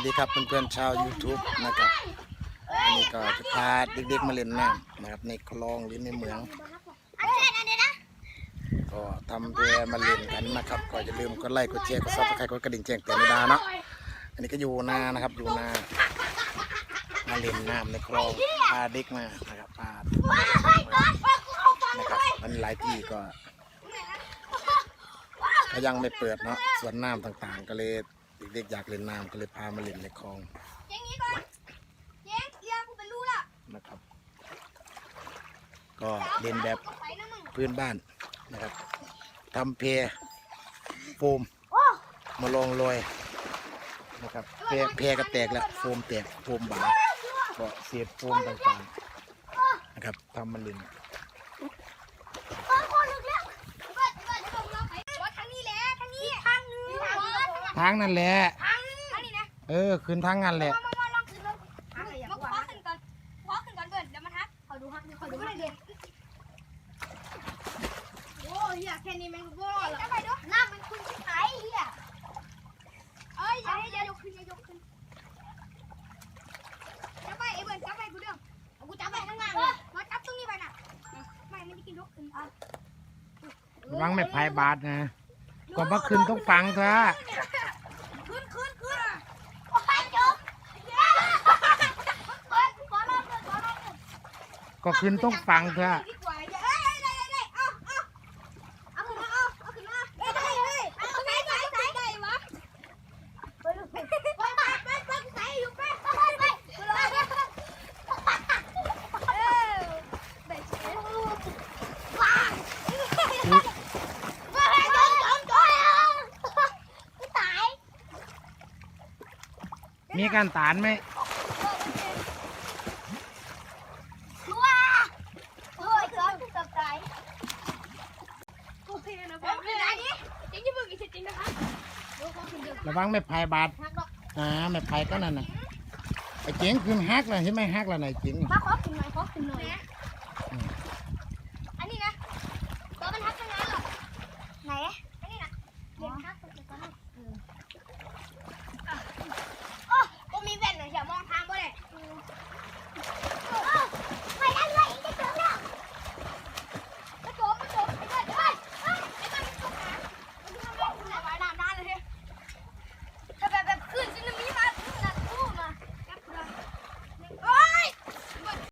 วัสดีครับเพื่อนๆชาว YouTube นะครับอันนี้ก็จะพาเด็กๆมาเล่นน้ำนะครับในคลองหรือในเหมืองอันนี้อันนี้นะก็ทำเพื่อมาเล่นกันนะครับก็อย่าลืมกดไลค์กดแชร์กดซับสไครต์กดกระดิ่งแจ้งเตือนในดาเนาะอันนี้ก็อยู่นานะครับอยู่นามาเล่นน้ำในคลองพาเด็กมานะครับพานะครับมันหลายที่ก็ก็ยังไม่เปิดเนาะส่วนน้ำต่างๆ ก็เลย เด็กๆอยากเล่นน้ำก็เลยพามาเล่นในคลองเจ๊งนี้ก่อนเจ๊งเอียกูเป็นรู้ละนะครับ ก็เล่นแบบไปนะมึงพื้นบ้านนะครับทำเพโฟมโอ้มาลองลอยนะครับเพเพก็แตกแล้วโฟมแตกโฟมบางก็เศษโฟมต่างๆนะครับทำมันลิน โอ้โหลึกแล้วเบิดเบิดเดี๋ยวผมลองไปว่าทางนี้แหละทางนี้ทางนึง ทางทางนั่นแหละทางทางนี้นะเออขึ้นทางนั่นแหละ มามาลองขึ้นลงทางไหนมาคว้าขึ้นก่อนคว้าขึ้นก่อนเบิดเดี๋ยวมาทักขอดูฮักขอดูฮักเด็กโอ้ยแค่นี้แมงก็หรอไปดูน้ำมันคุณชิบหายเฮียเอ้ยอย่าอย่ายกขึ้นอย่ายกขึ้นจับไปไอ้เบิร์ดจับไปกูเด้อเอากูจับไปข้างล่างเลยมาจับตรงนี้ไปน่ะไม่ไม่ได้กินยกขึ้นอะระวังไม่พายบาดนะก็มาขึ้นต้องฟังเถอะ ขึ้นขึ้นขึ้นโอ้ยจบขอขอรอบหนึ่งขอรอบหนึ่ง ก็ขึ้นต้องฟังเถอะดีกาอย่าเอ้ยเอ้ยได้ได้ได้เอาเอาเอาขึ้นม ระวังไม่พายบาดอ่าไม่พายก็นั่นน่ะไอ้เจ๋งคืนฮักเลยใช่ไหมฮักเลยไหนเจ๋งมาขอกินหน่อยขอกินหน่อย